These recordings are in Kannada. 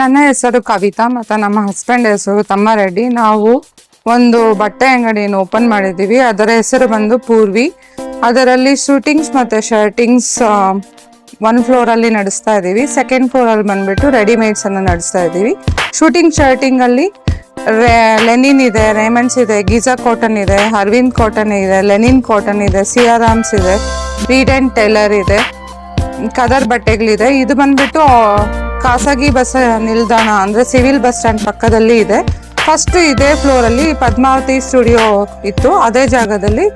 ನನ್ನ ಹೆಸರು ಕವಿತಾ ಮತ್ತು ನಮ್ಮ ಹಸ್ಬೆಂಡ್ ಹೆಸರು ತಮ್ಮಾರೆಡ್ಡಿ ನಾವು ಒಂದು ಬಟ್ಟೆ ಅಂಗಡಿಯನ್ನು ಓಪನ್ ಮಾಡಿದ್ದೀವಿ. ಅದರ ಹೆಸರು ಬಂದು ಪೂರ್ವಿ. ಅದರಲ್ಲಿ ಶೂಟಿಂಗ್ಸ್ ಮತ್ತು ಶರ್ಟಿಂಗ್ಸ್ ಒನ್ ಫ್ಲೋರಲ್ಲಿ ನಡೆಸ್ತಾ ಇದ್ದೀವಿ. ಸೆಕೆಂಡ್ ಫ್ಲೋರಲ್ಲಿ ಬಂದುಬಿಟ್ಟು ರೆಡಿಮೇಡ್ಸನ್ನು ನಡೆಸ್ತಾ ಇದ್ದೀವಿ. ಶೂಟಿಂಗ್ ಶರ್ಟಿಂಗಲ್ಲಿ ಲೆನಿನ್ ಇದೆ ರೇಮಂಡ್ಸ್ ಇದೆ ಗೀಜಾ ಕಾಟನ್ ಇದೆ ಅರವಿಂದ್ ಕಾಟನ್ ಇದೆ ಲೆನಿನ್ ಕಾಟನ್ ಇದೆ ಸಿಯಾರಾಮ್ಸ್ ಇದೆ ರೀಡ್ ಆ್ಯಂಡ್ ಟೈಲರ್ ಇದೆ ಕದರ್ ಬಟ್ಟೆಗಳಿದೆ. ಇದು ಬಂದ್ಬಿಟ್ಟು ಖಾಸಗಿ ಬಸ್ ನಿಲ್ದಾಣ ಅಂದ್ರೆ ಸಿವಿಲ್ ಬಸ್ ಸ್ಟ್ಯಾಂಡ್ ಪಕ್ಕದಲ್ಲಿ ಇದೆ. ಫಸ್ಟ್ ಇದೇ ಫ್ಲೋರ್ ಅಲ್ಲಿ ಪದ್ಮಾವತಿ ಸ್ಟುಡಿಯೋ ಇತ್ತು. ಅದೇ ಜಾಗದಲ್ಲಿ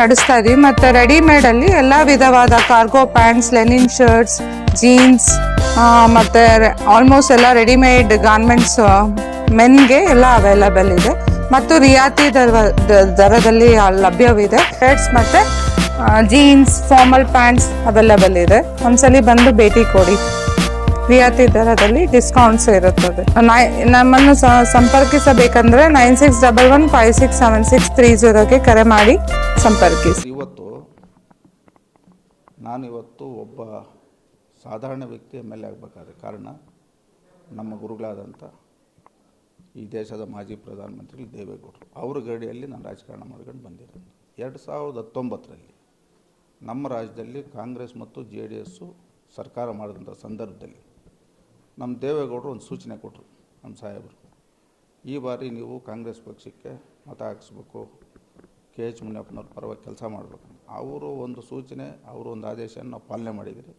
ನಡೆಸ್ತಾ ಇದೀವಿ. ಮತ್ತೆ ರೆಡಿಮೇಡ್ ಅಲ್ಲಿ ಎಲ್ಲಾ ವಿಧವಾದ cargo pants linen shirts jeans ಮತ್ತೆ ಆಲ್ಮೋಸ್ಟ್ ಎಲ್ಲ ರೆಡಿಮೇಡ್ ಗಾರ್ಮೆಂಟ್ಸ್ ಮೆನ್ಗೆ ಎಲ್ಲ ಅವೈಲಬಲ್ ಇದೆ. ಮತ್ತು ರಿಯಾಯಿತಿ ದರ ದರದಲ್ಲಿ ಲಭ್ಯವಿದೆ. ಶರ್ಟ್ಸ್ ಮತ್ತೆ ಜೀನ್ಸ್ ಫಾರ್ಮಲ್ ಪ್ಯಾಂಟ್ಸ್ ಅವೈಲಬಲ್ ಇದೆ. ಒಂದ್ಸಲಿ ಬಂದು ಭೇಟಿ ಕೊಡಿ. ರಿಯಾಯಿತಿ ದರದಲ್ಲಿ ಡಿಸ್ಕೌಂಟ್ಸ್ ಇರುತ್ತದೆ. ನಮ್ಮನ್ನು ಸಂಪರ್ಕಿಸಬೇಕಂದ್ರೆ nine six double one five six seven six three ಜೀರೋಗೆ ಕರೆ ಮಾಡಿ ಸಂಪರ್ಕಿಸಿ. ಇವತ್ತು ನಾನು ಇವತ್ತು ಒಬ್ಬ ಸಾಧಾರಣ ವ್ಯಕ್ತಿ ಎಂ ಎಲ್ ಕಾರಣ ನಮ್ಮ ಗುರುಗಳಾದಂಥ ಈ ದೇಶದ ಮಾಜಿ ಪ್ರಧಾನಮಂತ್ರಿ ದೇವೇಗೌಡರು, ಅವ್ರ ಗಡಿಯಲ್ಲಿ ನಾನು ರಾಜಕಾರಣ ಮಾಡ್ಕೊಂಡು ಬಂದಿರೋದು. ಎರಡು ಸಾವಿರದ ಹತ್ತೊಂಬತ್ತರಲ್ಲಿ ನಮ್ಮ ರಾಜ್ಯದಲ್ಲಿ ಕಾಂಗ್ರೆಸ್ ಮತ್ತು ಜೆ ಡಿ ಎಸ್ಸು ಸರ್ಕಾರ ಮಾಡಿದಂಥ ಸಂದರ್ಭದಲ್ಲಿ ನಮ್ಮ ದೇವೇಗೌಡರು ಒಂದು ಸೂಚನೆ ಕೊಟ್ಟರು ನಮ್ಮ ಸಾಹೇಬರು. ಈ ಬಾರಿ ನೀವು ಕಾಂಗ್ರೆಸ್ ಪಕ್ಷಕ್ಕೆ ಮತ ಹಾಕಿಸ್ಬೇಕು. ಕೆ ಎಚ್ ಮುನಿಯಪ್ಪನವ್ರ ಪರವಾಗಿ ಕೆಲಸ ಮಾಡಬೇಕು. ಅವರು ಒಂದು ಸೂಚನೆ, ಅವರು ಒಂದು ಆದೇಶನ ನಾವು ಪಾಲನೆ ಮಾಡಿದ್ದೀರಿ.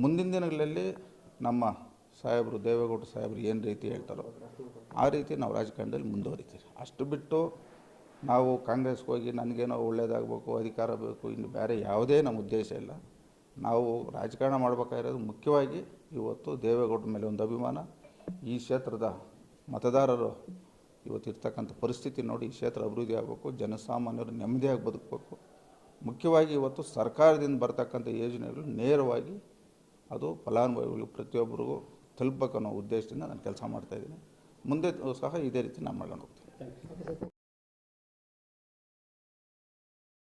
ಮುಂದಿನ ದಿನಗಳಲ್ಲಿ ನಮ್ಮ ಸಾಹೇಬರು, ದೇವೇಗೌಡರು ಸಾಹೇಬರು ಏನು ರೀತಿ ಹೇಳ್ತಾರೋ ಆ ರೀತಿ ನಾವು ರಾಜಕಾರಣದಲ್ಲಿ ಮುಂದುವರಿತೀವಿ ಅಷ್ಟು ಬಿಟ್ಟು ನಾವು ಕಾಂಗ್ರೆಸ್ಗೆ ಹೋಗಿ ನನಗೇನೋ ಒಳ್ಳೇದಾಗಬೇಕು, ಅಧಿಕಾರ ಬೇಕು, ಇನ್ನು ಬೇರೆ ಯಾವುದೇ ನಮ್ಮ ಉದ್ದೇಶ ಇಲ್ಲ. ನಾವು ರಾಜಕಾರಣ ಮಾಡಬೇಕಾಗಿರೋದು ಮುಖ್ಯವಾಗಿ ಇವತ್ತು ದೇವೇಗೌಡರ ಮೇಲೆ ಒಂದು ಅಭಿಮಾನ. ಈ ಕ್ಷೇತ್ರದ ಮತದಾರರು ಇವತ್ತು ಇರ್ತಕ್ಕಂಥ ಪರಿಸ್ಥಿತಿ ನೋಡಿ ಈ ಕ್ಷೇತ್ರ ಅಭಿವೃದ್ಧಿ ಆಗಬೇಕು, ಜನಸಾಮಾನ್ಯರು ನೆಮ್ಮದಿಯಾಗಿ ಬದುಕಬೇಕು. ಮುಖ್ಯವಾಗಿ ಇವತ್ತು ಸರ್ಕಾರದಿಂದ ಬರ್ತಕ್ಕಂಥ ಯೋಜನೆಗಳು ನೇರವಾಗಿ ಅದು ಫಲಾನುಭವಿಗಳು ಪ್ರತಿಯೊಬ್ಬರಿಗೂ ತಲುಪಬೇಕು ಅನ್ನೋ ಉದ್ದೇಶದಿಂದ ನಾನು ಕೆಲಸ ಮಾಡ್ತಾಯಿದ್ದೀನಿ ಮುಂದೆ ಸಹ ಇದೇ ರೀತಿ ನಾನು ಮಾಡ್ಕೊಂಡು ಹೋಗ್ತೀನಿ.